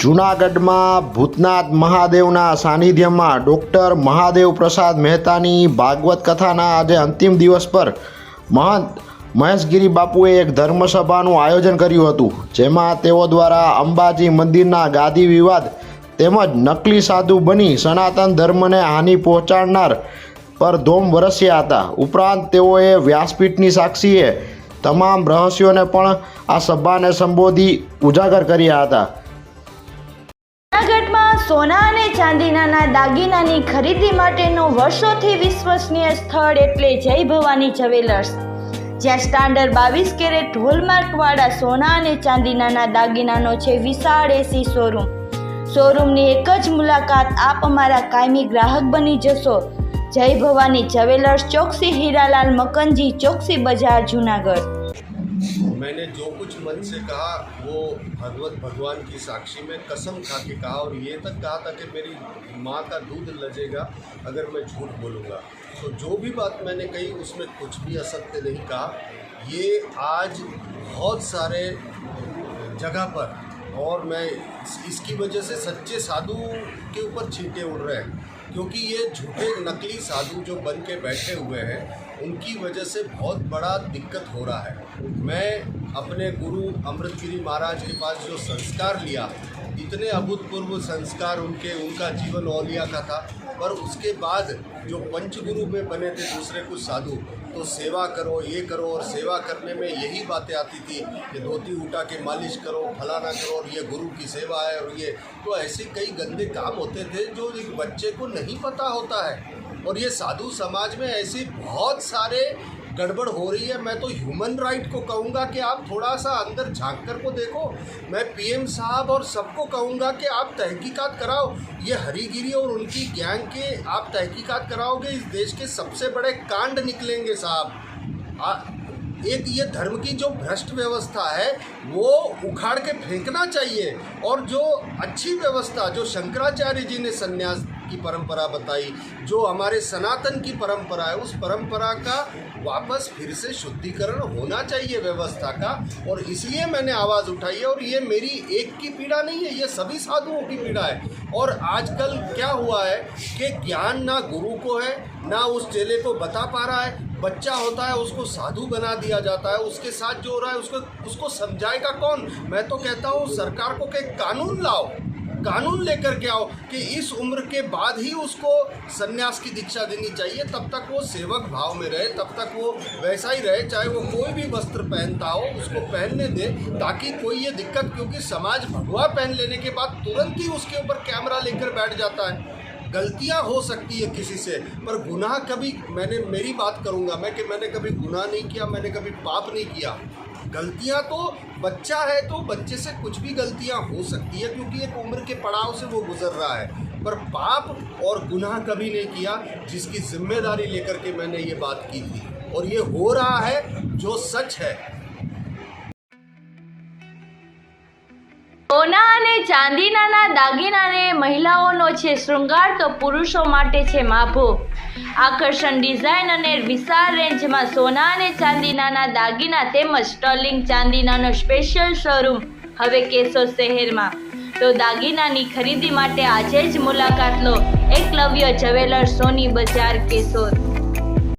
જૂનાગઢમાં ભૂતનાથ મહાદેવના સાનિધ્યમાં ડૉક્ટર મહાદેવ પ્રસાદ મહેતાની ભાગવત કથાના આજે અંતિમ દિવસ પર મહંત મહેશગીરી બાપુએ એક ધર્મસભાનું આયોજન કર્યું હતું, જેમાં તેઓ દ્વારા અંબાજી મંદિરના ગાદી વિવાદ તેમજ નકલી સાધુ બની સનાતન ધર્મને હાનિ પહોંચાડનાર પર ધોમ વરસ્યા હતા. ઉપરાંત તેઓએ વ્યાસપીઠની સાક્ષીએ તમામ રહસ્યોને પણ આ સભાને સંબોધી ઉજાગર કર્યા હતા. જૂનાગઢમાં સોના અને ચાંદીના દાગીનાની ખરીદી માટેનું વર્ષોથી વિશ્વસનીય સ્થળ એટલે જય ભવાની જ્વેલર્સ. જ્યાં સ્ટાન્ડર્ડ બાવીસ કેરેટ હોલમાર્કવાળા સોના અને ચાંદીના દાગીનાનો છે વિશાળ એસી શોરૂમ શોરૂમની એક જ મુલાકાત આપ અમારા કાયમી ગ્રાહક બની જશો. જય ભવાની જ્વેલર્સ ચોકસી હીરાલાલ મકનજી ચોકસી બજાર જૂનાગઢ मैंने जो कुछ मन से कहा वो भगवत भगवान की साक्षी में कसम खा के कहा और ये तक कहा था कि मेरी माँ का दूध लजेगा अगर मैं झूठ बोलूँगा तो जो भी बात मैंने कही उसमें कुछ भी असत्य नहीं कहा ये आज बहुत सारे जगह पर और मैं इस- इसकी वजह से सच्चे साधु के ऊपर छींटे उड़ रहे हैं क्योंकि ये झूठे नकली साधु जो बन के बैठे हुए हैं, उनकी वजह से बहुत बड़ा दिक्कत हो रहा है। मैं अपने गुरु अमृतगिरी महाराज के पास जो संस्कार लिया, इतने अभूतपूर्व संस्कार उनके, उनका जीवन औलिया का था पर उसके बाद जो पंचगुरु में बने थे दूसरे कुछ साधु तो सेवा करो, ये करो और सेवा करने में यही बातें आती थी कि धोती उठा के मालिश करो, फलाना करो और ये गुरु की सेवा है और ये। तो ऐसे कई गंदे काम होते थे जो एक बच्चे को नहीं पता होता है। और ये साधु समाज में ऐसे बहुत सारे गड़बड़ हो रही है। मैं तो ह्यूमन राइट को कहूँगा कि आप थोड़ा सा अंदर झाँक कर को देखो। मैं पीएम साहब और सबको कहूँगा कि आप तहकीकात कराओ। ये हरीगिरी और उनकी गैंग के आप तहकीकात कराओगे, इस देश के सबसे बड़े कांड निकलेंगे साहब। एक ये धर्म की जो भ्रष्ट व्यवस्था है, वो उखाड़ के फेंकना चाहिए। और जो अच्छी व्यवस्था, जो शंकराचार्य जी ने संन्यास की परंपरा बताई, जो हमारे सनातन की परंपरा है, उस परंपरा का वापस फिर से शुद्धिकरण होना चाहिए व्यवस्था का, और इसलिए मैंने आवाज़ उठाई है, और ये मेरी एक की पीड़ा नहीं है, ये सभी साधुओं की पीड़ा है। और आजकल क्या हुआ है कि ज्ञान ना गुरु को है, ना उस चेले को बता पा रहा है, बच्चा होता है, उसको साधु बना दिया जाता है, उसके साथ जो हो रहा है, उसको उसको समझाएगा कौन? मैं तो कहता हूँ सरकार को कि कानून लाओ। कानून लेकर के आओ कि इस उम्र के बाद ही उसको सन्यास की दीक्षा देनी चाहिए, तब तक वो सेवक भाव में रहे, तब तक वो वैसा ही रहे, चाहे वो कोई भी वस्त्र पहनता हो, उसको पहनने दे, ताकि कोई ये दिक्कत, क्योंकि समाज भगवा पहन लेने के बाद तुरंत ही उसके ऊपर कैमरा लेकर बैठ जाता है। गलतियाँ हो सकती है किसी से, पर गुनाह कभी मैंने, मेरी बात करूँगा मैं कि मैंने कभी गुनाह नहीं किया, मैंने कभी पाप नहीं किया। गलतियाँ तो बच्चा है तो बच्चे से कुछ भी गलतियाँ हो सकती है, क्योंकि एक उम्र के पड़ाव से वो गुजर रहा है। पर पाप और गुनाह कभी नहीं किया, जिसकी ज़िम्मेदारी लेकर के मैंने ये बात की थी। और ये हो रहा है जो सच है। સોના અને ચાંદીનાના દાગીનાને મહિલાઓનો છે શૃંગાર તો પુરુષો માટે છે માભો. આકર્ષણ ડિઝાઇન અને વિશાળ રેન્જમાં સોના અને ચાંદીનાના દાગીના તેમજ સ્ટર્લિંગ ચાંદીનાનો સ્પેશિયલ શોરૂમ હવે કેશોદ શહેરમાં. તો દાગીનાની ખરીદી માટે આજે જ મુલાકાત લો. એકલવ્ય જવેલર સોની બજાર કેશોદ.